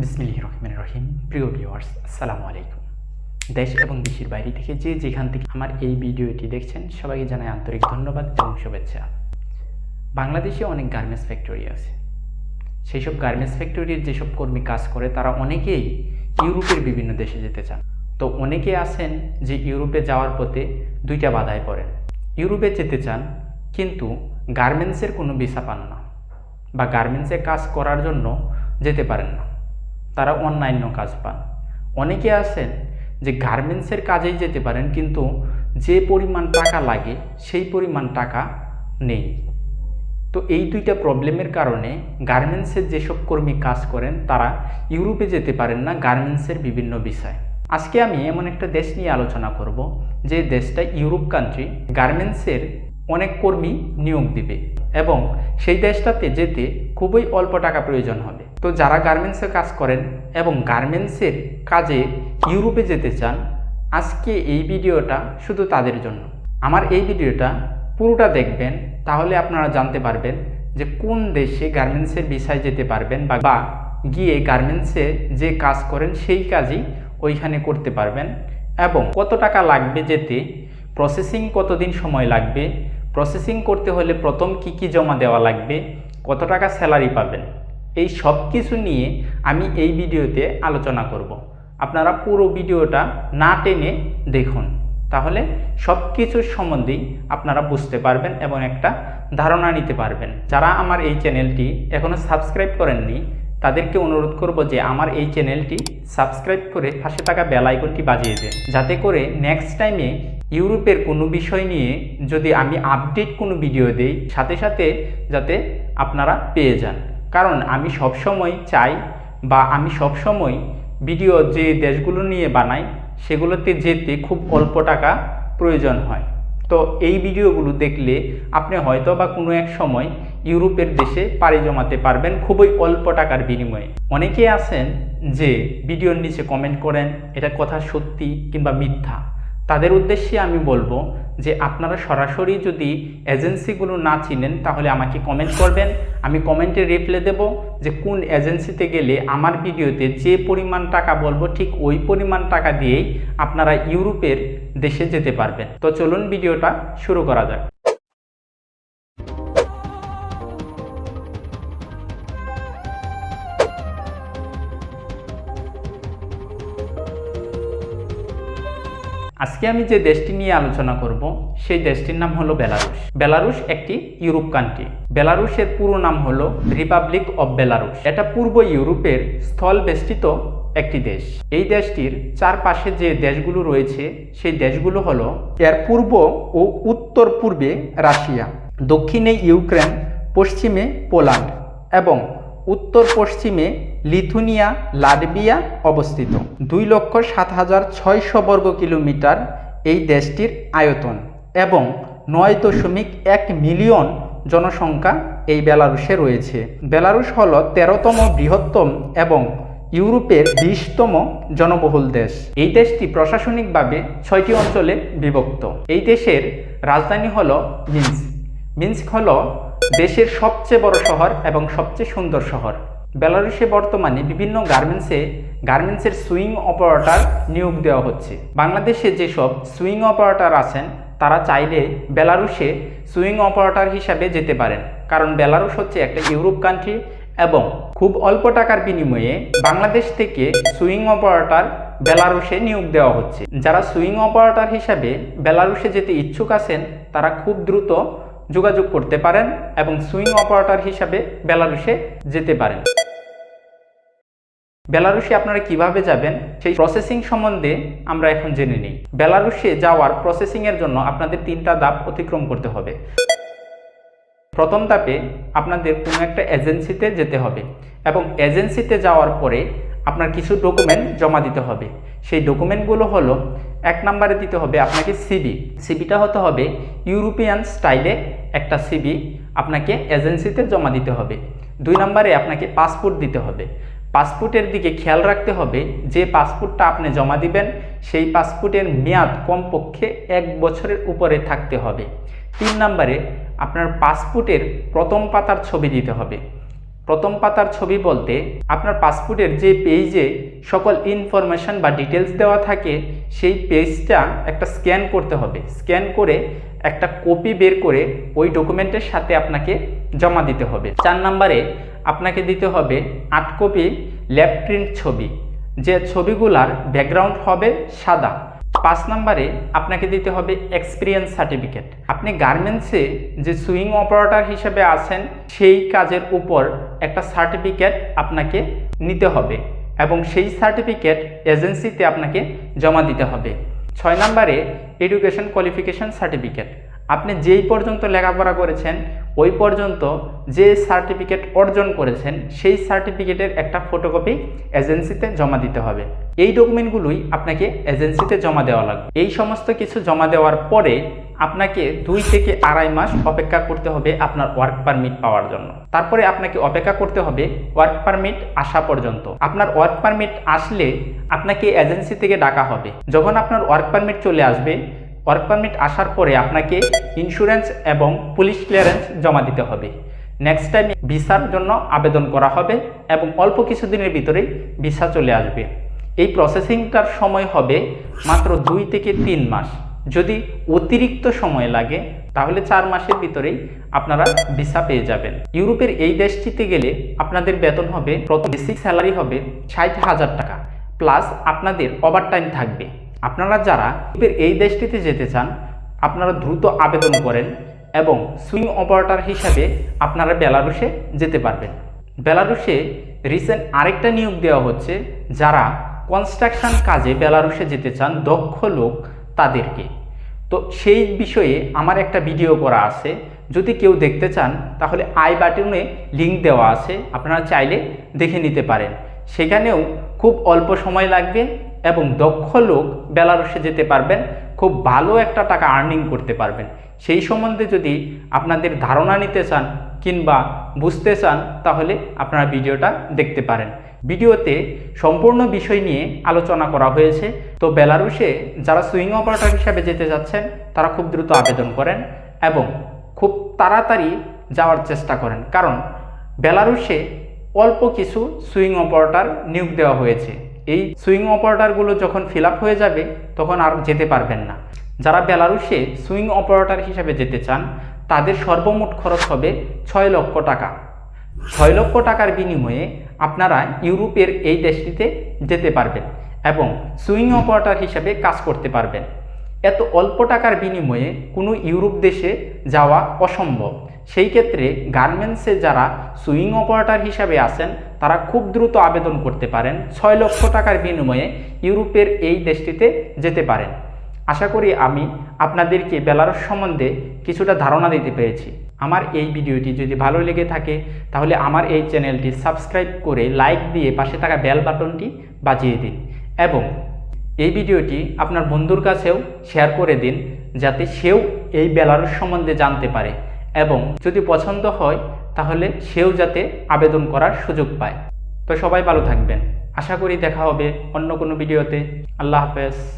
বিসমিল্লাহির রহমানির রহিম প্রিয় ভিউয়ার্স, আসসালামু আলাইকুম। দেশ এবং দেশের বাইরে থেকে যে যেখান থেকে আমার এই ভিডিওটি দেখছেন, সবাইকে জানাই আন্তরিক ধন্যবাদ এবং শুভেচ্ছা। বাংলাদেশে অনেক গার্মেন্টস ফ্যাক্টরি আছে। সেই সব গার্মেন্টস ফ্যাক্টরির যেসব কর্মী কাজ করে, তারা অনেকেই ইউরোপের বিভিন্ন দেশে যেতে চান। তো অনেকে আছেন যে ইউরোপে যাওয়ার পথে দুইটা বাধায় পড়েন। ইউরোপে যেতে চান, কিন্তু গার্মেন্টসের কোনো ভিসা পান না বা গার্মেন্টসে কাজ করার জন্য যেতে পারেন না। তারা অন্যান্য কাজ পান। অনেকে আছেন যে গার্মেন্টসের কাজেই যেতে পারেন, কিন্তু যে পরিমাণ টাকা লাগে, সেই পরিমাণ টাকা নেই। তো এই দুইটা প্রবলেমের কারণে গার্মেন্টসের যেসব কর্মী কাজ করেন, তারা ইউরোপে যেতে পারেন না গার্মেন্টসের বিভিন্ন বিষয়। আজকে আমি এমন একটা দেশ নিয়ে আলোচনা করব, যে দেশটা ইউরোপ কান্ট্রি গার্মেন্টসের অনেক কর্মী নিয়োগ দিবে এবং সেই দেশটাতে যেতে খুবই অল্প টাকা প্রয়োজন হবে। তো যারা গার্মেন্টসে কাজ করেন এবং গার্মেন্টসের কাজে ইউরোপে যেতে চান, আজকে এই ভিডিওটা শুধু তাদের জন্য। আমার এই ভিডিওটা পুরোটা দেখবেন, তাহলে আপনারা জানতে পারবেন যে কোন দেশে গার্মেন্টসের বিষয় যেতে পারবেন বা বা গিয়ে গার্মেন্টসে যে কাজ করেন সেই কাজই ওইখানে করতে পারবেন। এবং কত টাকা লাগবে যেতে প্রসেসিং কতদিন সময় লাগবে প্রসেসিং করতে হলে প্রথম কি কি জমা দেওয়া লাগবে, কত টাকা স্যালারি পাবেন এই সব কিছু নিয়ে আমি এই ভিডিওতে আলোচনা করব। আপনারা পুরো ভিডিওটা না টেনে দেখুন। তাহলে সব কিছুর সম্বন্ধেই আপনারা বুঝতে পারবেন এবং একটা ধারণা নিতে পারবেন। যারা আমার এই চ্যানেলটি এখনও সাবস্ক্রাইব করেননি, তাদেরকে অনুরোধ করব যে আমার এই চ্যানেলটি সাবস্ক্রাইব করে পাশে থাকা বেল আইকনটি বাজিয়ে দেন। যাতে করে নেক্সট টাইমে ইউরোপের কোনো বিষয় নিয়ে যদি আমি আপডেট কোনো ভিডিও দেই, সাথে সাথে যাতে আপনারা পেয়ে যান। কারণ আমি সবসময় চাই বা আমি সবসময় ভিডিও যে দেশগুলো নিয়ে বানাই, সেগুলোতে যেতে খুব অল্প টাকা প্রয়োজন হয়। তো এই ভিডিওগুলো দেখলে আপনি হয়তো বা কোনো এক সময় ইউরোপের দেশে পাড়ি জমাতে পারবেন খুবই অল্প টাকার বিনিময়ে। অনেকে আছেন যে ভিডিওর নিচে কমেন্ট করেন, এটা কথা সত্যি কিংবা মিথ্যা। তাদের উদ্দেশ্যে আমি বলব যে আপনারা সরাসরি যদি এজেন্সিগুলো না চিনেন, তাহলে আমাকে কমেন্ট করবেন। আমি কমেন্টে রিপ্লাই দেব যে কোন এজেন্সিতে গেলে আমার ভিডিওতে যে পরিমাণ টাকা বলব, ঠিক ওই পরিমাণ টাকা দিয়েই আপনারা ইউরোপের দেশে যেতে পারবেন। তো চলুন ভিডিওটা শুরু করা যাক। আজকে আমি যে দেশটি নিয়ে আলোচনা করব, সেই দেশটির নাম হলো বেলারুশ। বেলারুশ একটি ইউরোপ কান্ট্রি বেলারুশের পুরো নাম হলো রিপাবলিক অব বেলারুশ এটা পূর্ব ইউরোপের স্থল বেষ্টিত একটি দেশ। এই দেশটির চারপাশে যে দেশগুলো রয়েছে, সেই দেশগুলো হলো এর পূর্ব ও উত্তর পূর্বে রাশিয়া, দক্ষিণে ইউক্রেন, পশ্চিমে পোল্যান্ড এবং উত্তর পশ্চিমে লিথুনিয়া, লাটভিয়া অবস্থিত। দুই লক্ষ সাত হাজার ছয়শো বর্গ কিলোমিটার এই দেশটির আয়তন এবং নয় দশমিক এক মিলিয়ন জনসংখ্যা এই বেলারুশে রয়েছে। বেলারুশ হল তেরোতম বৃহত্তম এবং ইউরোপের বিশতম জনবহুল দেশ। এই দেশটি প্রশাসনিকভাবে ছয়টি অঞ্চলে বিভক্ত। এই দেশের রাজধানী হল মিন্স। মিন্স্ক হল দেশের সবচেয়ে বড় শহর এবং সবচেয়ে সুন্দর শহর। বেলারুশে বর্তমানে বিভিন্ন গার্মেন্টসে, গার্মেন্টসের সুইং অপারেটর নিয়োগ দেওয়া হচ্ছে। বাংলাদেশে যেসব সুইং অপারেটর আছেন, তারা চাইলে বেলারুশে সুইং অপারেটর হিসাবে যেতে পারেন। কারণ বেলারুশ হচ্ছে একটা ইউরোপ কান্ট্রি এবং খুব অল্প টাকার বিনিময়ে বাংলাদেশ থেকে সুইং অপারেটর বেলারুশে নিয়োগ দেওয়া হচ্ছে। যারা সুইং অপারেটর হিসাবে বেলারুশে যেতে ইচ্ছুক আছেন, তারা খুব দ্রুত যোগাযোগ করতে পারেন এবং সুইং অপারেটর হিসাবে বেলারুশে যেতে পারেন। বেলারুশে আপনারা কীভাবে যাবেন সেই প্রসেসিং সম্বন্ধে আমরা এখন জেনে নিই। বেলারুশে যাওয়ার প্রসেসিংয়ের জন্য আপনাদের তিনটা ধাপ অতিক্রম করতে হবে। প্রথম ধাপে আপনাদের কোনো একটা এজেন্সিতে যেতে হবে এবং এজেন্সিতে যাওয়ার পরে আপনার কিছু ডকুমেন্ট জমা দিতে হবে। সেই ডকুমেন্টগুলো হলো এক নম্বরে দিতে হবে আপনাকে সিবি সিবিটা হতে হবে ইউরোপিয়ান স্টাইলে একটা সিবি আপনাকে এজেন্সিতে জমা দিতে হবে। দুই নম্বরে আপনাকে পাসপোর্ট দিতে হবে। পাসপোর্টের দিকে খেয়াল রাখতে হবে যে পাসপোর্টটা আপনি জমা দিবেন, সেই পাসপোর্টের মেয়াদ কমপক্ষে এক বছরের উপরে থাকতে হবে। তিন নম্বরে আপনার পাসপোর্টের প্রথম পাতার ছবি দিতে হবে। প্রথম পাতার ছবি বলতে আপনার পাসপোর্টের যে পেজে সকল ইনফরমেশন বা ডিটেলস দেওয়া থাকে, সেই পেজটা একটা স্ক্যান করতে হবে। স্ক্যান করে একটা কপি বের করে ওই ডকুমেন্টের সাথে আপনাকে জমা দিতে হবে। চার নাম্বারে আপনাকে দিতে হবে আট কপি ল্যাব প্রিন্ট ছবি। যে ছবিগুলার ব্যাকগ্রাউন্ড হবে সাদা। পাঁচ নম্বরে আপনাকে দিতে হবে এক্সপিরিয়েন্স সার্টিফিকেট আপনি গার্মেন্টসে যে সুইং অপারেটর হিসেবে আছেন, সেই কাজের উপর একটা সার্টিফিকেট আপনাকে নিতে হবে এবং সেই সার্টিফিকেট এজেন্সিতে আপনাকে জমা দিতে হবে। ছয় নম্বরে এডুকেশন কোয়ালিফিকেশন সার্টিফিকেট আপনি যেই পর্যন্ত লেখাপড়া করেছেন ওই পর্যন্ত যে সার্টিফিকেট অর্জন করেছেন, সেই সার্টিফিকেটের একটা ফটোকপি এজেন্সিতে জমা দিতে হবে। এই ডকুমেন্টগুলোই আপনাকে এজেন্সিতে জমা দেওয়া লাগবে। এই সমস্ত কিছু জমা দেওয়ার পরে আপনাকে দুই থেকে আড়াই মাস অপেক্ষা করতে হবে আপনার ওয়ার্ক পারমিট পাওয়ার জন্য। তারপরে আপনাকে অপেক্ষা করতে হবে ওয়ার্ক পারমিট আসা পর্যন্ত। আপনার ওয়ার্ক পারমিট আসলে আপনাকে এজেন্সি থেকে ডাকা হবে। যখন আপনার ওয়ার্ক পারমিট চলে আসবে ওয়ার্ক পারমিট আসার পরে আপনাকে ইন্স্যুরেন্স এবং পুলিশ ক্লিয়ারেন্স জমা দিতে হবে। নেক্সট টাইম ভিসার জন্য আবেদন করা হবে এবং অল্প কিছুদিনের ভিতরেই ভিসা চলে আসবে। এই প্রসেসিংটার সময় হবে মাত্র দুই থেকে তিন মাস। যদি অতিরিক্ত সময় লাগে, তাহলে চার মাসের ভিতরেই আপনারা ভিসা পেয়ে যাবেন। ইউরোপের এই দেশটিতে গেলে আপনাদের বেতন হবে, প্রথম বেসিক স্যালারি হবে ষাট হাজার টাকা। প্লাস আপনাদের ওভারটাইম থাকবে। আপনারা যারা এই দেশটিতে যেতে চান, আপনারা দ্রুত আবেদন করেন এবং সুইং অপারেটর হিসাবে আপনারা বেলারুশে যেতে পারবেন। বেলারুশে রিসেন্ট আরেকটা নিয়োগ দেওয়া হচ্ছে, যারা কনস্ট্রাকশন কাজে বেলারুশে যেতে চান, দক্ষ লোক তাদেরকে। তো সেই বিষয়ে আমার একটা ভিডিও করা আছে। যদি কেউ দেখতে চান, তাহলে আই বাটনে লিঙ্ক দেওয়া আছে, আপনারা চাইলে দেখে নিতে পারেন। সেখানেও খুব অল্প সময় লাগবে এবং দক্ষ লোক বেলারুশে যেতে পারবেন, খুব ভালো একটা টাকা আর্নিং করতে পারবেন। সেই সম্বন্ধে যদি আপনাদের ধারণা নিতে চান কিংবা বুঝতে চান, তাহলে আপনারা ভিডিওটা দেখতে পারেন। ভিডিওতে সম্পূর্ণ বিষয় নিয়ে আলোচনা করা হয়েছে। তো বেলারুশে যারা সুইং অপারেটর হিসাবে যেতে যাচ্ছেন, তারা খুব দ্রুত আবেদন করেন এবং খুব তাড়াতাড়ি যাওয়ার চেষ্টা করেন। কারণ বেলারুশে অল্প কিছু সুইং অপারেটর নিয়োগ দেওয়া হয়েছে। এই সুইং অপারেটরগুলো যখন ফিল হয়ে যাবে, তখন আর যেতে পারবেন না। যারা বেলারুশে সুইং অপারেটর হিসাবে যেতে চান, তাদের সর্বমোট খরচ হবে ছয় লক্ষ টাকা। ছয় লক্ষ টাকার বিনিময়ে আপনারা ইউরোপের এই দেশটিতে যেতে পারবেন এবং সুইং অপারেটর হিসাবে কাজ করতে পারবেন। এত অল্প টাকার বিনিময়ে কোনো ইউরোপ দেশে যাওয়া অসম্ভব। সেই ক্ষেত্রে গার্মেন্টসে যারা সুইং অপারেটর হিসাবে আছেন, তারা খুব দ্রুত আবেদন করতে পারেন। ছয় লক্ষ টাকার বিনিময়ে ইউরোপের এই দেশটিতে যেতে পারেন। আশা করি আমি আপনাদেরকে বেলারস সম্বন্ধে কিছুটা ধারণা দিতে পেরেছি। আমার এই ভিডিওটি যদি ভালো লেগে থাকে, তাহলে আমার এই চ্যানেলটি সাবস্ক্রাইব করে লাইক দিয়ে পাশে থাকা বেল বাটনটি বাজিয়ে দিন এবং এই ভিডিওটি আপনার বন্ধুর কাছেও শেয়ার করে দিন, যাতে সেও এই বেলারস সম্বন্ধে জানতে পারে। এবং যদি পছন্দ হয়, তাহলে সেও যাতে আবেদন করার সুযোগ পায়। তো সবাই ভালো থাকবেন। আশা করি দেখা হবে অন্য কোনো ভিডিওতে। আল্লাহ হাফেজ।